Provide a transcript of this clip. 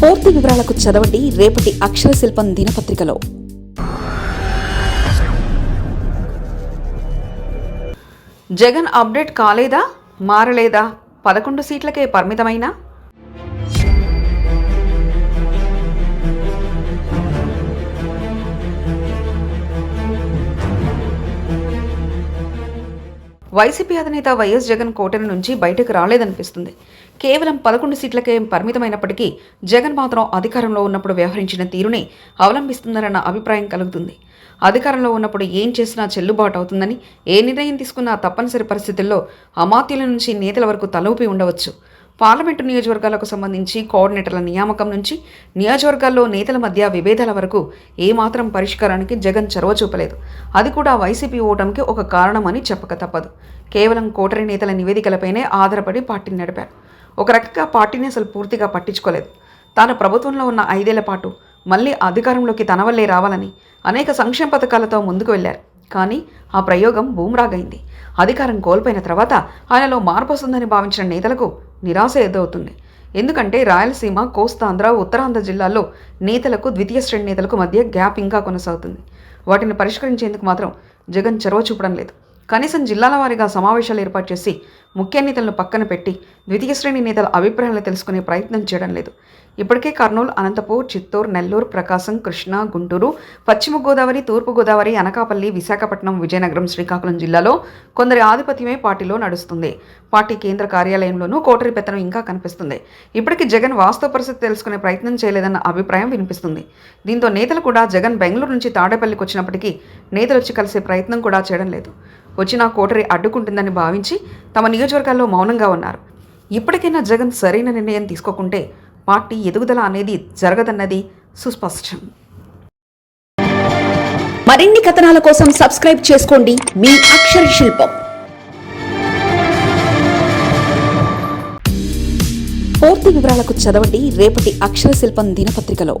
పూర్తి వివరాలకు చదవండి రేపటి అక్షర శిల్పం దినపత్రికలో. జగన్ అప్డేట్ కాలేదా? మారలేదా? పదకొండు సీట్లకే పరిమితమైనా? వైసీపీ అధినేత వైఎస్ జగన్ కోటరి నుంచి బయటకు రాలేదనిపిస్తుంది. కేవలం పదకొండు సీట్లకే పరిమితమైనప్పటికీ జగన్ మాత్రం అధికారంలో ఉన్నప్పుడు వ్యవహరించిన తీరునే అవలంబిస్తున్నారన్న అభిప్రాయం కలుగుతుంది. అధికారంలో ఉన్నప్పుడు ఏం చేసినా చెల్లుబాటు అవుతుందని ఏ నిర్ణయం తీసుకున్నా తప్పనిసరి పరిస్థితుల్లో అమాత్యుల నుంచి నేతల వరకు తలూపి ఉండవచ్చు. పార్లమెంటు నియోజకవర్గాలకు సంబంధించి కోఆర్డినేటర్ల నియామకం నుంచి నియోజకవర్గాల్లో నేతల మధ్య విభేదాల వరకు ఏమాత్రం పరిష్కారానికి జగన్ చొరవ చూపలేదు. అది కూడా వైసీపీ ఓటమికి ఒక కారణమని చెప్పక తప్పదు. కేవలం కోటరి నేతల నివేదికలపైనే ఆధారపడి పార్టీని నడిపారు. ఒక రకంగా పార్టీని అసలు పూర్తిగా పట్టించుకోలేదు. తాను ప్రభుత్వంలో ఉన్న ఐదేళ్ళ పాటు మళ్ళీ అధికారంలోకి తన వల్లే రావాలని అనేక సంక్షేమ పథకాలతో ముందుకు వెళ్ళారు కానీ ఆ ప్రయోగం బూమ్రాగైంది. అధికారం కోల్పోయిన తర్వాత ఆయనలో మార్పు వస్తుందని భావించిన నేతలకు నిరాశ ఎదురవుతుంది. ఎందుకంటే రాయలసీమ కోస్తాంధ్ర ఉత్తరాంధ్ర జిల్లాల్లో నేతలకు ద్వితీయ శ్రేణి నేతలకు మధ్య గ్యాప్ ఇంకా కొనసాగుతుంది. వాటిని పరిష్కరించేందుకు మాత్రం జగన్ చొరవ చూపడం లేదు. కనీసం జిల్లాల వారీగా సమావేశాలు ఏర్పాటు చేసి ముఖ్య నేతలను పక్కన పెట్టి ద్వితీయ శ్రేణి నేతల అభిప్రాయాలు తెలుసుకునే ప్రయత్నం చేయడం లేదు. ఇప్పటికే కర్నూలు అనంతపూర్ చిత్తూరు నెల్లూరు ప్రకాశం కృష్ణా గుంటూరు పశ్చిమ గోదావరి తూర్పు గోదావరి అనకాపల్లి విశాఖపట్నం విజయనగరం శ్రీకాకుళం జిల్లాలో కొందరి ఆధిపత్యమే పార్టీలో నడుస్తుంది. పార్టీ కేంద్ర కార్యాలయంలోనూ కోటరి పెత్తనం ఇంకా కనిపిస్తుంది. ఇప్పటికీ జగన్ వాస్తవ పరిస్థితి తెలుసుకునే ప్రయత్నం చేయలేదన్న అభిప్రాయం వినిపిస్తుంది. దీంతో నేతలు కూడా జగన్ బెంగళూరు నుంచి తాడేపల్లికి వచ్చినప్పటికీ నేతలు వచ్చి కలిసే ప్రయత్నం కూడా చేయడం లేదు. వచ్చిన కోటరి అడ్డుకుంటుందని భావించి తమ నియోజకవర్గాల్లో మౌనంగా ఉన్నారు. ఇప్పటికైనా జగన్ సరైన నిర్ణయం తీసుకోకుంటే పార్టీ ఎదుగుదల అనేది జరగదన్నది సుస్పష్టం. మరిన్ని కథనాల కోసం సబ్స్క్రైబ్ చేసుకోండి. మీ అక్షర శిల్పం. పూర్తి వివరాలకు చదవండి. రేపటి అక్షర శిల్పం దినపత్రికలో.